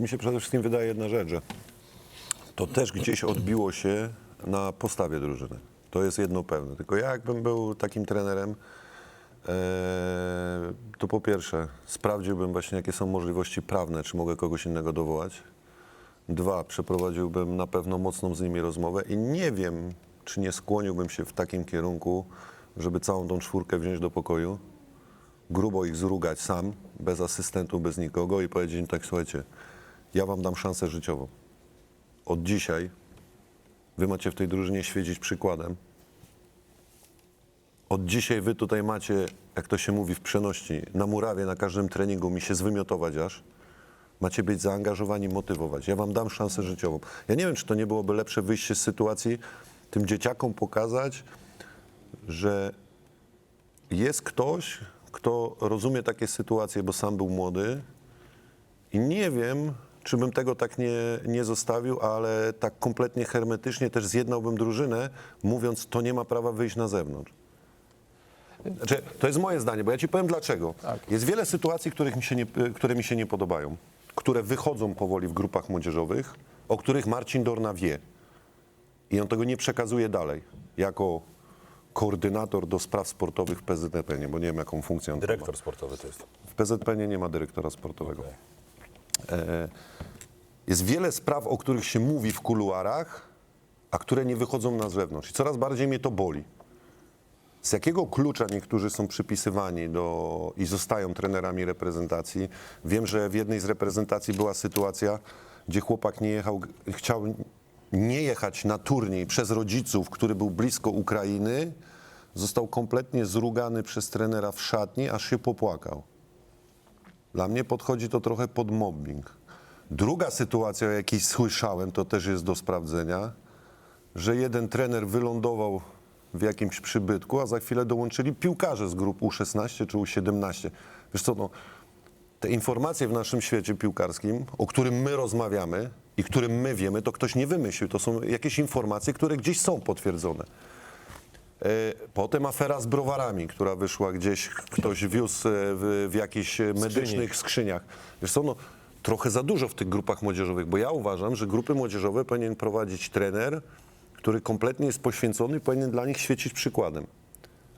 Mi się przede wszystkim wydaje jedna rzecz, że to też gdzieś odbiło się na postawie drużyny. To jest jedno pewne. Tylko ja jakbym był takim trenerem, e, to po pierwsze sprawdziłbym właśnie jakie są możliwości prawne, czy mogę kogoś innego dowołać. Dwa, przeprowadziłbym na pewno mocną z nimi rozmowę i nie wiem, czy nie skłoniłbym się w takim kierunku, żeby całą tą czwórkę wziąć do pokoju, grubo ich zrugać sam, bez asystentu, bez nikogo i powiedzieć im tak, słuchajcie, ja wam dam szansę życiową. Od dzisiaj wy macie w tej drużynie świecić przykładem. Od dzisiaj wy tutaj macie, jak to się mówi w przenośni, na murawie na każdym treningu mi się zwymiotować aż. Macie być zaangażowani, motywować. Ja wam dam szansę życiową. Ja nie wiem, czy to nie byłoby lepsze wyjście z sytuacji, tym dzieciakom pokazać, że jest ktoś, kto rozumie takie sytuacje, bo sam był młody i nie wiem, czy bym tego tak nie, nie zostawił, ale tak kompletnie hermetycznie też zjednałbym drużynę, mówiąc, to nie ma prawa wyjść na zewnątrz. Znaczy, to jest moje zdanie, bo ja ci powiem dlaczego. Jest wiele sytuacji, których mi się nie, które mi się nie podobają, które wychodzą powoli w grupach młodzieżowych, o których Marcin Dorna wie. I on tego nie przekazuje dalej, jako koordynator do spraw sportowych w PZPN, bo nie wiem, jaką funkcję on tam ma. Dyrektor sportowy to jest. W PZPN nie ma dyrektora sportowego. E, Jest wiele spraw, o których się mówi w kuluarach, a które nie wychodzą na zewnątrz. I coraz bardziej mnie to boli. Z jakiego klucza niektórzy są przypisywani do, i zostają trenerami reprezentacji? Wiem, że w jednej z reprezentacji była sytuacja, gdzie chłopak nie jechał, chciał nie jechać na turniej przez rodziców, który był blisko Ukrainy, został kompletnie zrugany przez trenera w szatni, aż się popłakał. Dla mnie podchodzi to trochę pod mobbing. Druga sytuacja, o jakiej słyszałem, to też jest do sprawdzenia, że jeden trener wylądował w jakimś przybytku, a za chwilę dołączyli piłkarze z grup U16 czy U17. Wiesz co, no, te informacje w naszym świecie piłkarskim, o którym my rozmawiamy i którym my wiemy, to ktoś nie wymyślił. To są jakieś informacje, które gdzieś są potwierdzone. E, Potem afera z browarami, która wyszła gdzieś, ktoś wiózł e, w, w jakichś e, medycznych skrzyniach. Wiesz co, no, trochę za dużo w tych grupach młodzieżowych, bo ja uważam, że grupy młodzieżowe powinien prowadzić trener, który kompletnie jest poświęcony i powinien dla nich świecić przykładem.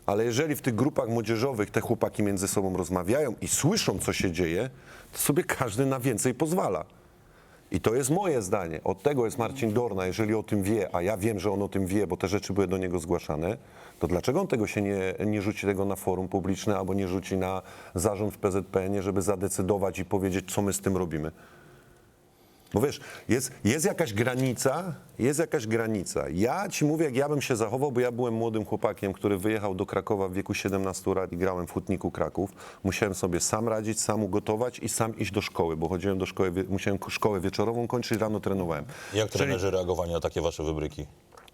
Ale jeżeli w tych grupach młodzieżowych te chłopaki między sobą rozmawiają i słyszą, co się dzieje, to sobie każdy na więcej pozwala. I to jest moje zdanie. Od tego jest Marcin Dorna, jeżeli o tym wie, a ja wiem, że on o tym wie, bo te rzeczy były do niego zgłaszane, to dlaczego on tego się nie, nie rzuci tego na forum publiczne albo nie rzuci na zarząd w PZPN, żeby zadecydować i powiedzieć, co my z tym robimy? Bo wiesz, jest, jest jakaś granica, jest jakaś granica. Ja ci mówię, jak ja bym się zachował, bo ja byłem młodym chłopakiem, który wyjechał do Krakowa w wieku 17 lat i grałem w Hutniku Kraków. Musiałem sobie sam radzić, sam ugotować i sam iść do szkoły, bo chodziłem do szkoły, musiałem ko- szkołę wieczorową kończyć, rano trenowałem. Jak Czyli- trenerzy reagowali na takie wasze wybryki?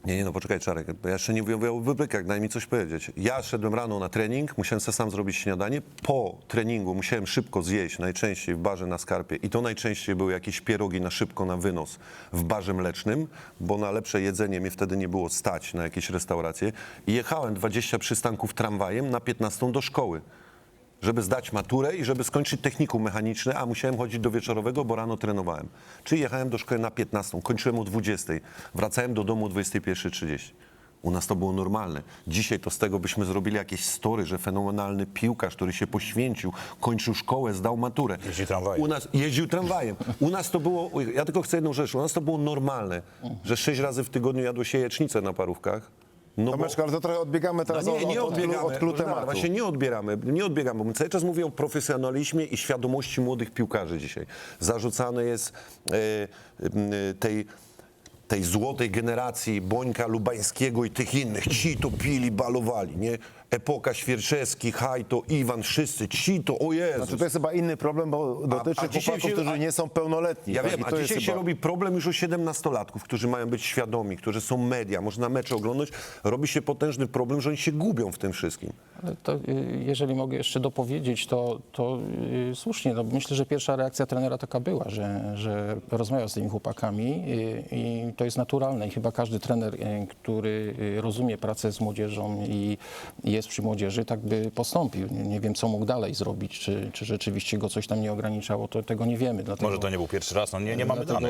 Nie, nie, no poczekaj, Czarek, bo ja jeszcze nie mówię o wybrykach, daj mi coś powiedzieć. Ja szedłem rano na trening, musiałem sobie sam zrobić śniadanie. Po treningu musiałem szybko zjeść, najczęściej w barze na skarpie. I to najczęściej były jakieś pierogi na szybko, na wynos w barze mlecznym, bo na lepsze jedzenie mnie wtedy nie było stać na jakieś restauracje. I jechałem 20 przystanków tramwajem na 15 do szkoły żeby zdać maturę i żeby skończyć technikum mechaniczne, a musiałem chodzić do wieczorowego, bo rano trenowałem. Czyli jechałem do szkoły na 15, kończyłem o 20, wracałem do domu o 21.30. U nas to było normalne. Dzisiaj to z tego byśmy zrobili jakieś story, że fenomenalny piłkarz, który się poświęcił, kończył szkołę, zdał maturę. Jeździ tramwajem. U nas jeździł tramwajem. U nas to było, ja tylko chcę jedną rzecz, u nas to było normalne, że sześć razy w tygodniu jadło się jecznicę na parówkach. No Tomeczko, ale to trochę odbiegamy teraz no nie, nie od, od, odbiegamy. od, Proszę pana, tematu. Właśnie nie odbieramy, nie odbiegamy, bo my cały czas mówimy o profesjonalizmie i świadomości młodych piłkarzy dzisiaj. Zarzucane jest e, tej, tej złotej generacji Bońka Lubańskiego i tych innych. Ci to pili, balowali, nie? Epoka Świerczewski, Hajto, Iwan, wszyscy, ci to, o Jezus. Znaczy, to jest chyba inny problem, bo dotyczy a dzisiaj chłopaków, się- którzy a- nie są pełnoletni. Ja tak? wiem, I a to jest dzisiaj się chyba- robi problem już u 17-latków, którzy mają być świadomi, którzy są media, można mecze oglądać. Robi się potężny problem, że oni się gubią w tym wszystkim. To, y, jeżeli mogę jeszcze dopowiedzieć, to, to y, słusznie. No, myślę, że pierwsza reakcja trenera taka była, że, że rozmawiał z tymi chłopakami y, i to jest naturalne. I chyba każdy trener, y, który y, rozumie pracę z młodzieżą i jest jest przy młodzieży, tak by postąpił. Nie, nie wiem, co mógł dalej zrobić, czy, czy rzeczywiście go coś tam nie ograniczało, to tego nie wiemy. Dlatego, Może to nie był pierwszy raz, no nie, nie mamy dlatego,